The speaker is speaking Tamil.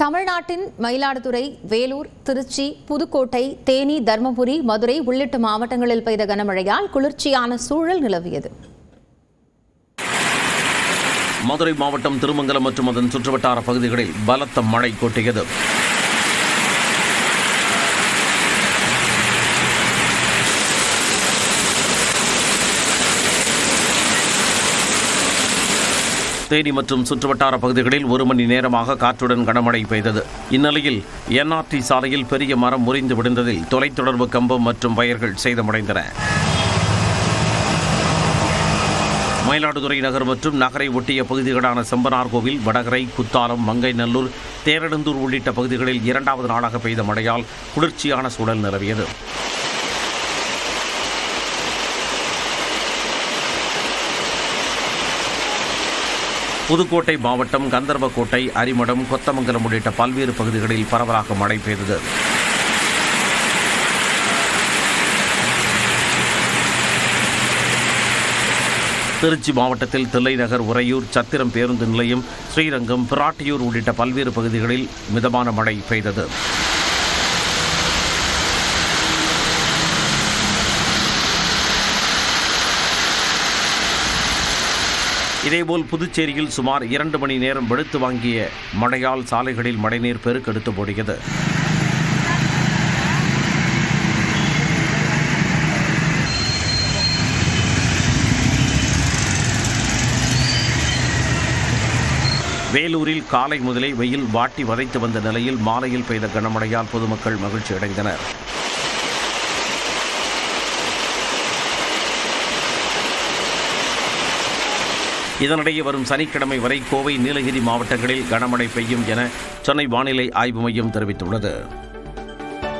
தமிழ்நாட்டின் மயிலாடுதுறை வேலூர் திருச்சி புதுக்கோட்டை தேனி தர்மபுரி மதுரை உள்ளிட்ட மாவட்டங்களில் பெய்த கனமழையால் குளிர்ச்சியான சூழல் நிலவியது. மதுரை மாவட்டம் திருமங்கலம் மற்றும் அதன் சுற்றுவட்டார பகுதிகளில் பலத்த மழை கொட்டியது. தேனி மற்றும் சுற்றுவட்டார பகுதிகளில் ஒரு மணி நேரமாக காற்றுடன் கனமழை பெய்தது. இந்நிலையில் என்ஆர்டி சாலையில் பெரிய மரம் முறிந்து விழுந்ததில் தொலைத்தொடர்பு கம்பம் மற்றும் வயர்கள் சேதமடைந்தன. மயிலாடுதுறை நகர் மற்றும் நகரை ஒட்டிய பகுதிகளான செம்பனார்கோவில் வடகரை குத்தாலம் மங்கைநல்லூர் தேரடந்தூர் உள்ளிட்ட பகுதிகளில் இரண்டாவது நாளாக பெய்த மழையால் குளிர்ச்சியான சூழல் நிலவியது. புதுக்கோட்டை மாவட்டம் கந்தர்வக்கோட்டை அரிமடம் கொத்தமங்கலம் உள்ளிட்ட பல்வேறு பகுதிகளில் பரவலாக மழை பெய்தது. திருச்சி மாவட்டத்தில் தில்லைநகர் உறையூர் சத்திரம் பேருந்து நிலையம் ஸ்ரீரங்கம் பிராட்டியூர் உள்ளிட்ட பல்வேறு பகுதிகளில் மிதமான மழை பெய்தது. இதேபோல் புதுச்சேரியில் சுமார் இரண்டு மணி நேரம் வெளுத்து வாங்கிய மழையால் சாலைகளில் மழைநீர் பெருக்கெடுத்து ஓடியது வேலூரில் காலை முதலே வெயில் வாட்டி வதைத்து வந்த நிலையில் மாலையில் பெய்த கனமழையால் பொதுமக்கள் மகிழ்ச்சி அடைந்தனர் இதனிடையே வரும் சனிக்கிழமை வரை கோவை நீலகிரி மாவட்டங்களில் கனமழை பெய்யும் என சென்னை வானிலை ஆய்வு மையம் தெரிவித்துள்ளது.